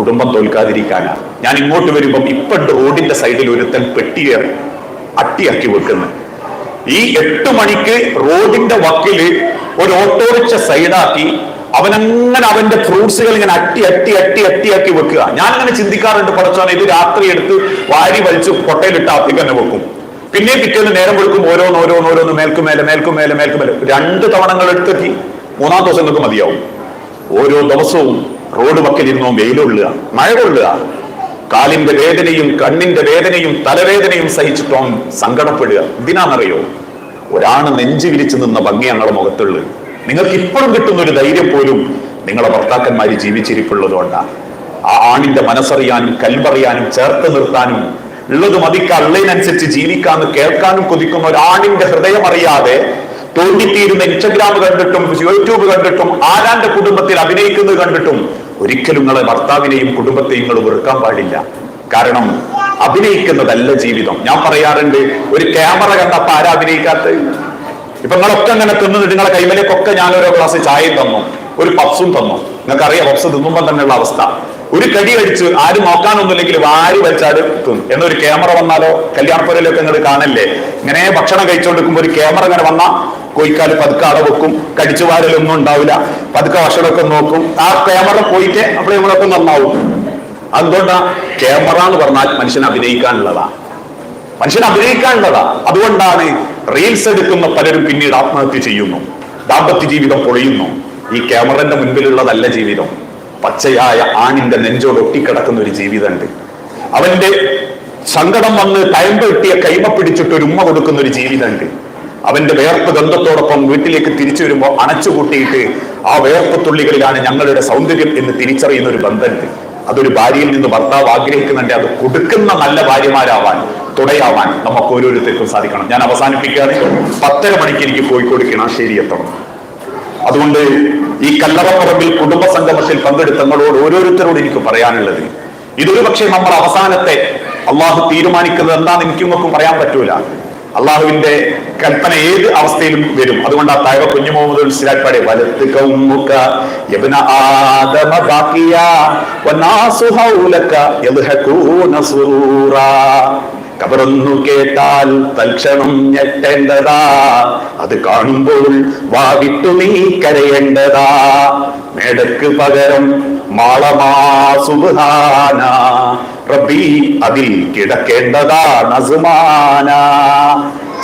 കുടുംബം തോൽക്കാതിരിക്കാനാണ് ഞാൻ ഇങ്ങോട്ട് വരുമ്പം ഇപ്പൊ റോഡിന്റെ സൈഡിൽ ഒരുത്തൻ പെട്ടിയേറി അട്ടിയാക്കി വെക്കുന്നു. ഈ എട്ട് മണിക്ക് റോഡിന്റെ വക്കിൽ ഒരു ഓട്ടോറിക്ഷ സൈഡാക്കി അവനങ്ങനെ അവന്റെ ഫ്രൂട്ട്സുകൾ ഇങ്ങനെ അട്ടി അട്ടി അട്ടി അട്ടിയാക്കി വെക്കുക. ഞാൻ അങ്ങനെ ചിന്തിക്കാറുണ്ട് പടച്ചോനെ ഇത് രാത്രി എടുത്ത് വാരി വലിച്ച് കൊട്ടയിലിട്ട് അപ്പിക്ക് തന്നെ വെക്കും. പിന്നെ പിറ്റേന്ന് നേരം വെക്കും ഓരോന്ന് ഓരോന്ന് ഓരോന്ന് മേൽക്കുമേലെ മേൽക്കുമേലെ മേൽക്കുമേലെ രണ്ട് തവണങ്ങൾ എടുത്തെത്തി മൂന്നാം ദിവസം മതിയാവും. ഓരോ ദിവസവും റോഡ് വക്കിലിരുന്നോ വെയിലൊള്ളുക മഴ കൊള്ളുക. കാലിന്റെ വേദനയും കണ്ണിന്റെ വേദനയും തലവേദനയും സഹിച്ചിട്ടോ സങ്കടപ്പെടുക. ഇതിനാണെന്നറിയോ? ഒരാണ് നെഞ്ചു വിരിച്ചു നിന്ന ഭംഗി ഞങ്ങളുടെ മുഖത്തുള്ളത്. നിങ്ങൾക്ക് ഇപ്പോഴും കിട്ടുന്ന ഒരു ധൈര്യം പോലും നിങ്ങളെ ഭർത്താക്കന്മാര് ജീവിച്ചിരിപ്പുള്ളതുകൊണ്ടാണ് ആ ആണിന്റെ മനസ്സറിയാനും കൽവറിയാനും ചേർത്ത് നിർത്താനും ഉള്ളത് മതിക്ക ഉള്ളതിനനുസരിച്ച് ജീവിക്കാന്ന് കേൾക്കാനും കൊതിക്കുന്ന ഒരാണിന്റെ ഹൃദയം അറിയാതെ തോണ്ടിത്തീരുന്ന ഇൻസ്റ്റഗ്രാം കണ്ടിട്ടും യൂട്യൂബ് കണ്ടിട്ടും ആരാന്റെ കുടുംബത്തിൽ അഭിനയിക്കുന്നത് കണ്ടിട്ടും ഒരിക്കലും നിങ്ങളെ ഭർത്താവിനെയും കുടുംബത്തെയും നിങ്ങൾ വെറുക്കാൻ പാടില്ല. കാരണം അഭിനയിക്കുന്നതല്ല ജീവിതം. ഞാൻ പറയാറുണ്ട് ഒരു ക്യാമറ കണ്ടപ്പോ ആരാ അഭിനയിക്കാത്ത ഇപ്പൊ നിങ്ങളൊക്കെ അങ്ങനെ തിന്നിട്ട് നിങ്ങളെ കൈമലേക്കൊക്കെ ഞാൻ ഓരോ ഗ്ലാസ് ചായയും തന്നു ഒരു പപ്സും തന്നു. നിങ്ങൾക്ക് അറിയാം പപ്സ് തിന്നുമ്പോൾ തന്നെയുള്ള അവസ്ഥ. ഒരു കടി അടിച്ച് ആരും നോക്കാനൊന്നുമില്ലെങ്കിൽ വാരി വലിച്ചാലും തിന്നും. എന്നൊരു ക്യാമറ വന്നാലോ കല്യാണപ്പുരയിലൊക്കെ നിങ്ങൾ കാണല്ലേ? ഇങ്ങനെ ഭക്ഷണം കഴിച്ചുകൊണ്ടിരിക്കുമ്പോൾ ഒരു ക്യാമറ ഇങ്ങനെ വന്നാ കൊയ്ക്കാൽ പതുക്കെ അട വെക്കും കടിച്ചു വാരലൊന്നും ഉണ്ടാവില്ല. പതുക്കെ ഭക്ഷണമൊക്കെ നോക്കും. ആ ക്യാമറ പോയിട്ട് അപ്പോൾ നമ്മളൊക്കെ നന്നാവും. അതുകൊണ്ടാ ക്യാമറ എന്ന് പറഞ്ഞാൽ മനുഷ്യൻ അഭിനയിക്കാനുള്ളതാ. മനുഷ്യൻ അഭിനയിക്കാനുള്ളതാ. അതുകൊണ്ടാണ് റീൽസ് എടുക്കുന്ന പലരും പിന്നീട് ആത്മഹത്യ ചെയ്യുന്നു. ദാമ്പത്യ ജീവിതം പൊളിയുന്നു. ഈ ക്യാമറന്റെ മുൻപിലുള്ളതല്ല ജീവിതം. പച്ചയായ ആണിന്റെ നെഞ്ചോട് ഒട്ടിക്കിടക്കുന്ന ഒരു ജീവിതമുണ്ട്. അവന്റെ സങ്കടം വന്ന് തയമ്പ് കിട്ടിയ കൈമ പിടിച്ചിട്ട് ഒരു ഉമ്മ കൊടുക്കുന്ന ഒരു ജീവിതമുണ്ട്. അവന്റെ വേർപ്പ് ഗന്ധത്തോടൊപ്പം വീട്ടിലേക്ക് തിരിച്ചു വരുമ്പോൾ അണച്ചുകൂട്ടിയിട്ട് ആ വേർപ്പ് തുള്ളികളിലാണ് ഞങ്ങളുടെ സൗന്ദര്യം എന്ന് തിരിച്ചറിയുന്ന ഒരു ബന്ധമുണ്ട്. അതൊരു ഭാര്യയിൽ നിന്ന് ഭർത്താവ് ആഗ്രഹിക്കുന്നുണ്ട്. അത് കൊടുക്കുന്ന നല്ല ഭാര്യമാരാവാൻ തുടയാവാൻ നമുക്ക് ഓരോരുത്തർക്കും സാധിക്കണം. ഞാൻ അവസാനിപ്പിക്കുകയാണ്. പത്തര മണിക്ക് എനിക്ക് കോഴിക്കോട് കിണാശ്ശേരി എത്തണം. അതുകൊണ്ട് ഈ കല്ലറപ്പറമ്പിൽ കുടുംബ സംഗമത്തിൽ പങ്കെടുത്തങ്ങളോട് ഓരോരുത്തരോട് എനിക്ക് പറയാനുള്ളത്. ഇതൊരു പക്ഷേ നമ്മൾ അവസാനത്തെ അള്ളാഹു തീരുമാനിക്കുന്നത് എന്താണെന്ന് എനിക്കും പറയാൻ പറ്റൂല. അള്ളാഹുവിന്റെ കൽപ്പന ഏത് അവസ്ഥയിലും വരും. അതുകൊണ്ട് ആ താഴെ കുഞ്ഞു മുഹമ്മദ് സിരാജ്പാടെ വലത്ത് കൗമുക യബ്ന ആദമ വനാസു ഹൗലക കബറൊന്നു കേട്ടാൽ തൽക്ഷണം ഞെട്ടേണ്ടതാ. അത് കാണുമ്പോൾ വാവിട്ടു നീ കരയേണ്ടതാ. മേടക്ക് പകരം മാളമാ സുബാന റബ്ബി അതിൽ കിടക്കേണ്ടതാ നസുമാന.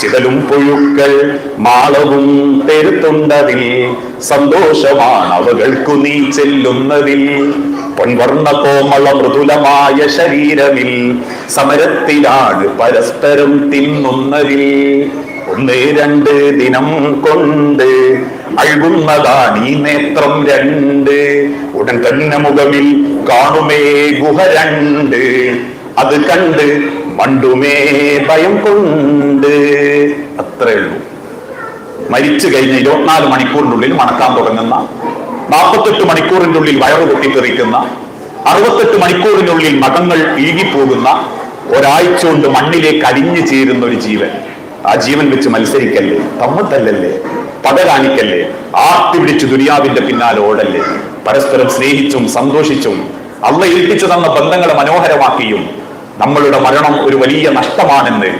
ചിതലും പുഴുക്കൾ മാളവും തെരുത്തുണ്ടതിൽ സന്തോഷമാണ് അവകൾക്കു നീ ചെല്ലുന്നതിൽ. പൊൻവർണ കോമള മൃദുലമായ ശരീരമിൽ സമരത്തിലാണ് പരസ്പരം തിന്നുന്നതിൽ ഒന്ന് രണ്ട് ദിനം കൊണ്ട് അഴുകുന്നതാണ് ഈ നേത്രം രണ്ട്. ഉടൻ തന്നെ മുഖമിൽ കാണുമേ ഗുഹ രണ്ട്. അത് കണ്ട് മണ്ടുമേ ഭയം കൊണ്ട്. അത്രേ ഉള്ളൂ. മരിച്ചു കഴിഞ്ഞ ഇരുപത്തിനാല് മണിക്കൂറിനുള്ളിൽ മണക്കാൻ തുടങ്ങുന്ന നാൽപ്പത്തെട്ട് മണിക്കൂറിനുള്ളിൽ വയറ് പൊട്ടിത്തെറിക്കുന്ന അറുപത്തെട്ട് മണിക്കൂറിനുള്ളിൽ മതങ്ങൾ ഈകിപ്പോകുന്ന ഒരാഴ്ച കൊണ്ട് മണ്ണിലേക്ക് അലിഞ്ഞു ചേരുന്ന ഒരു ജീവൻ. ആ ജീവൻ വെച്ച് മത്സരിക്കല്ലേ? തമ്മത്തല്ലല്ലേ പട കാണിക്കല്ലേ ആർത്തി പിടിച്ച് ദുനിയാവിന്റെ പിന്നാലെ ഓടല്ലേ? പരസ്പരം സ്നേഹിച്ചും സന്തോഷിച്ചും അള്ള ഏൽപ്പിച്ചു തന്ന ബന്ധങ്ങളെ മനോഹരമാക്കിയും നമ്മളുടെ മരണം ഒരു വലിയ നഷ്ടമാണെന്ന്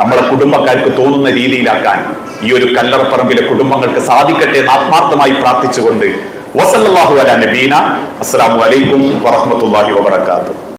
നമ്മളെ കുടുംബക്കാർക്ക് തോന്നുന്ന രീതിയിലാക്കാൻ ഈ ഒരു കല്ലറപ്പറമ്പിലെ കുടുംബങ്ങൾക്ക് സാധിക്കട്ടെ എന്ന് ആത്മാർത്ഥമായി പ്രാർത്ഥിച്ചുകൊണ്ട് وصلى الله على نبينا. السلام عليكم ورحمة الله وبركاته.